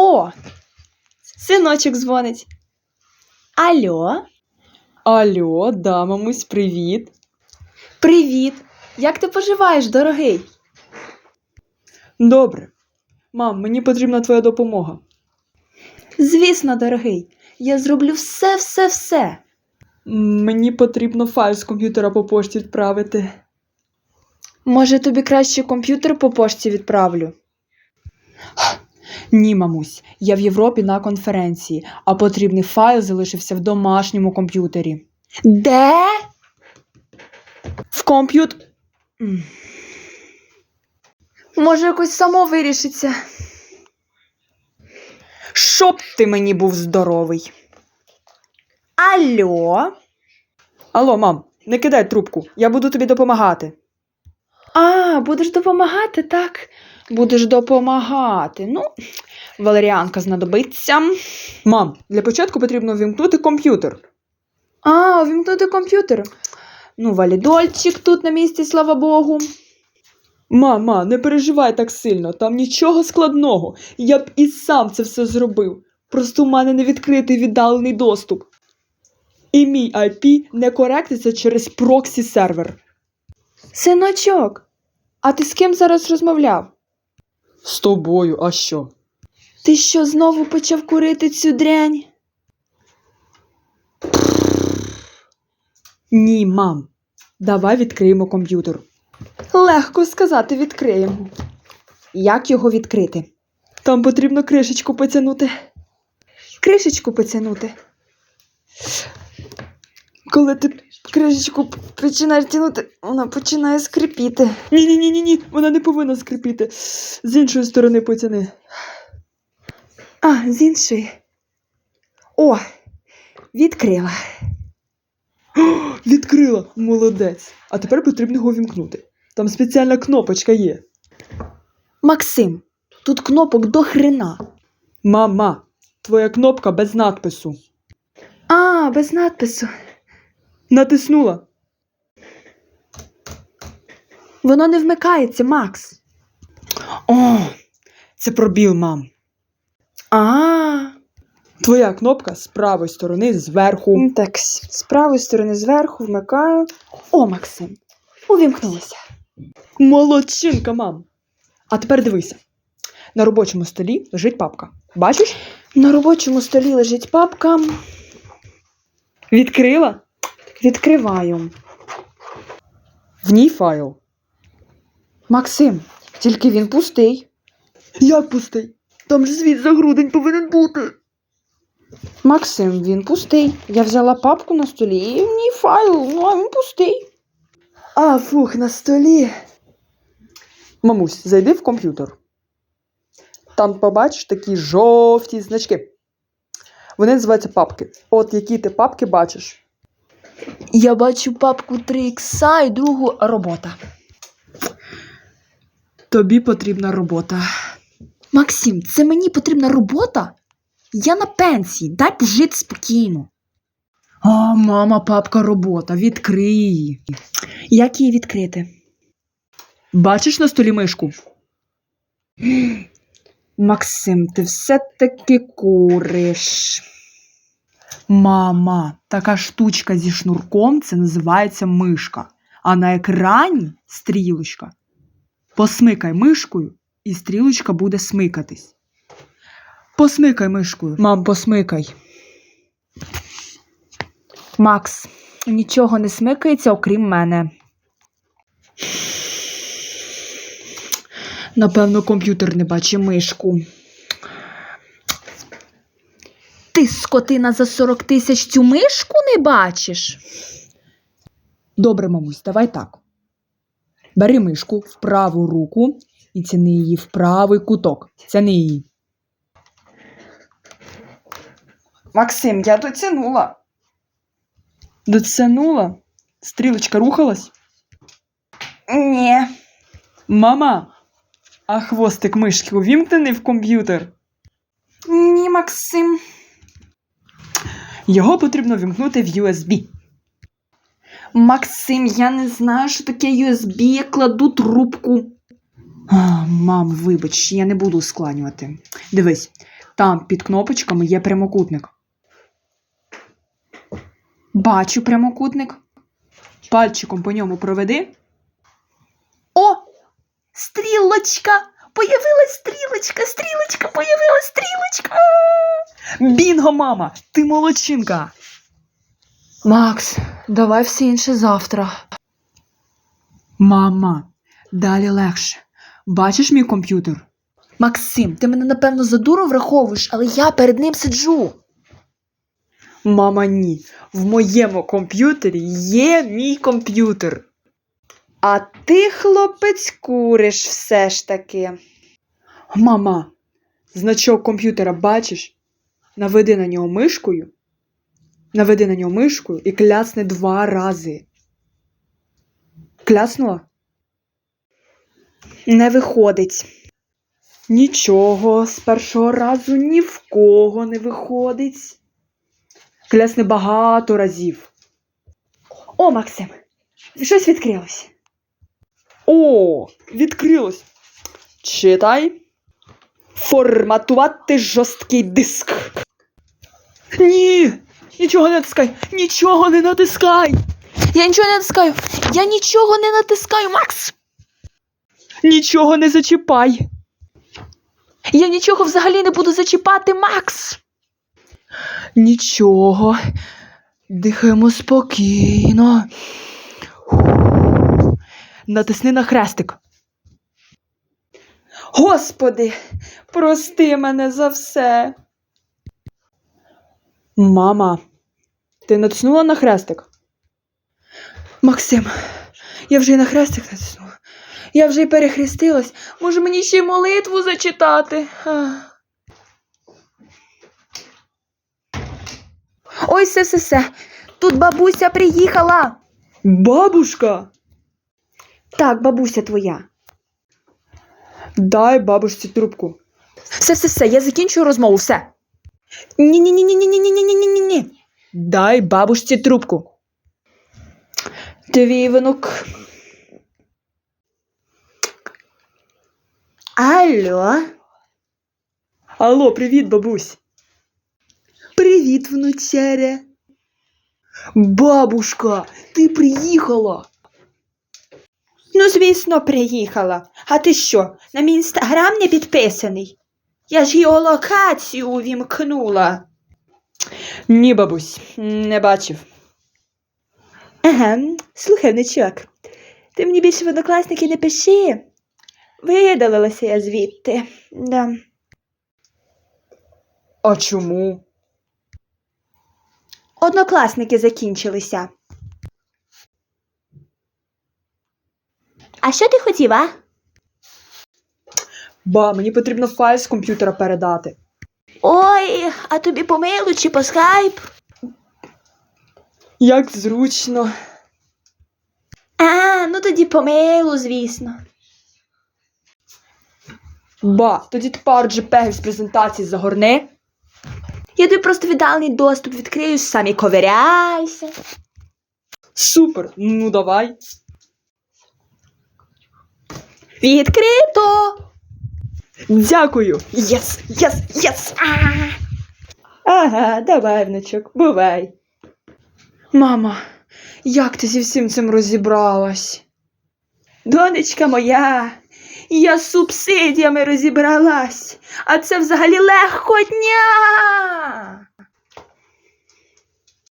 О! Синочок дзвонить. Алло, Алло, да, мамусь, привіт. привіт. Як ти поживаєш, дорогий? Добре. Мам, мені потрібна твоя допомога. Звісно, дорогий. Я зроблю все, все, все. Мені потрібно файл з комп'ютера по пошті відправити. Може, тобі краще комп'ютер по пошті відправлю? Ні, мамусь, я в Європі на конференції, а потрібний файл залишився в домашньому комп'ютері. Де? В комп'ют. Може, якось само вирішиться. Щоб ти мені був здоровий. Алло. Алло, мам, не кидай трубку, я буду тобі допомагати. А, будеш допомагати, так? Будеш допомагати. Ну, валеріанка знадобиться. Мам, для початку потрібно вімкнути комп'ютер. А, увімкнути комп'ютер. Ну, валідольчик тут на місці, слава Богу. Мама, не переживай так сильно, там нічого складного. Я б і сам це все зробив. Просто в мене не відкритий віддалений доступ. І мій IP не коректиться через проксі сервер. Синочок, а ти з ким зараз розмовляв? З тобою, а що? Ти що знову почав курити цю дрянь? Ні, мам. Давай відкриємо комп'ютер. Легко сказати, відкриємо. Як його відкрити? Там потрібно кришечку потягнути. Кришечку потягнути. Коли ти. Кришечку починаєш тягнути, вона починає скрипіти. Ні, ні, ні, ні, ні, вона не повинна скрипіти. З іншої сторони потяни. А, з іншої. О, відкрила. Відкрила, молодець. А тепер потрібно його вімкнути. Там спеціальна кнопочка є. Максим, тут кнопок до хрена. Мама, твоя кнопка без надпису. А, без надпису. Натиснула. Воно не вмикається, Макс. О, це пробіл, мам. А, Твоя кнопка з правої сторони зверху. так, з правої сторони зверху вмикаю. О, Максим, увімкнулося. Молодчинка, мам. А тепер дивися. На робочому столі лежить папка. Бачиш? На робочому столі лежить папка. Відкрила. Відкриваю. В ній файл. Максим, тільки він пустий. Як пустий? Там ж звіт за грудень повинен бути. Максим, він пустий. Я взяла папку на столі і в ній файл, ну а він пустий. А, фух, на столі. Мамусь, зайди в комп'ютер. Там побачиш такі жовті значки. Вони називаються папки. От які ти папки бачиш. Я бачу папку 3 ікса і другу робота. Тобі потрібна робота. Максим, це мені потрібна робота? Я на пенсії, дай пожити спокійно. А, мама, папка робота, відкрий її. Як її відкрити? Бачиш на столі мишку? Максим, ти все-таки куриш. Мама, така штучка зі шнурком це називається мишка. А на екрані стрілочка. Посмикай мишкою, і стрілочка буде смикатись. Посмикай мишкою. Мам, посмикай. Макс, нічого не смикається, окрім мене. Напевно, комп'ютер не бачить мишку. Ти, скотина, за 40 тисяч цю мишку не бачиш? Добре, мамусь, давай так. Бери мишку в праву руку і ціни її в правий куток. Ціни її. Максим, я дотягнула. Дотягнула? Стрілочка рухалась? Ні. Мама, а хвостик мишки увімкнений в комп'ютер. Ні, Максим. Його потрібно вімкнути в USB. Максим, я не знаю, що таке USB, я кладу трубку. А, мам, вибач, я не буду ускладнювати. Дивись, Там під кнопочками є прямокутник. Бачу прямокутник. Пальчиком по ньому проведи. О! Стрілочка! Появилась стрілочка, стрілочка, появилась стрілочка. Бінго, мама! Ти молодчинка! Макс, давай все інше завтра. Мама, далі легше. Бачиш мій комп'ютер? Максим, ти мене напевно за дуру враховуєш, але я перед ним сиджу. Мама, ні. В моєму комп'ютері є мій комп'ютер. А ти, хлопець, куриш все ж таки. Мама, значок комп'ютера бачиш? Наведи на нього мишкою. Наведи на нього мишкою і клясни два рази. Кляснула? Не виходить. Нічого, з першого разу ні в кого не виходить. Клясни багато разів. О, Максим, щось відкрилось. О, відкрилось. Читай. Форматувати жорсткий диск. Ні! Нічого не натискай! Нічого не натискай! Я нічого не натискаю. Я нічого не натискаю, Макс. Нічого не зачіпай! Я нічого взагалі не буду зачіпати, Макс. Нічого. Дихаємо спокійно. Натисни на хрестик. Господи, прости мене за все. Мама, ти натиснула на хрестик? Максим, я вже й на хрестик натиснула. Я вже й перехрестилась. Може мені ще й молитву зачитати? Ой, все, все, все. Тут бабуся приїхала. Бабушка! Так, бабуся твоя. Дай бабушці трубку. Все, все, все, я закінчую розмову, все. Ні, ні, ні, ні, ні, ні, ні, ні, ні, ні, ні. Дай бабушці трубку. Твій внук. Алло. Алло, привіт, бабусь. Привіт, внучаре. Бабушка, ти приїхала. Ну, звісно, приїхала. А ти що, на мій інстаграм не підписаний? Я ж геолокацію увімкнула. Ні, бабусь, не бачив. Ага, слухай, внучок, ти мені більше в однокласники не пиши. Видалилася я звідти. Да. А чому? Однокласники закінчилися. А що ти хотів, а? Ба, мені потрібно файл з комп'ютера передати. Ой, а тобі по мейлу чи по скайп? Як зручно. А, ну тоді по мейлу, звісно. Ба, тоді тепер JPEG з презентації загорни. Я тобі просто віддалений доступ відкрию, самі ковиряйся. Супер, ну давай. Відкрито! Дякую. Єс, єс, єс! Ага, давай, внучок, бувай. Мама, як ти зі всім цим розібралась? Донечка моя, я з субсидіями розібралась, а це взагалі легко дня.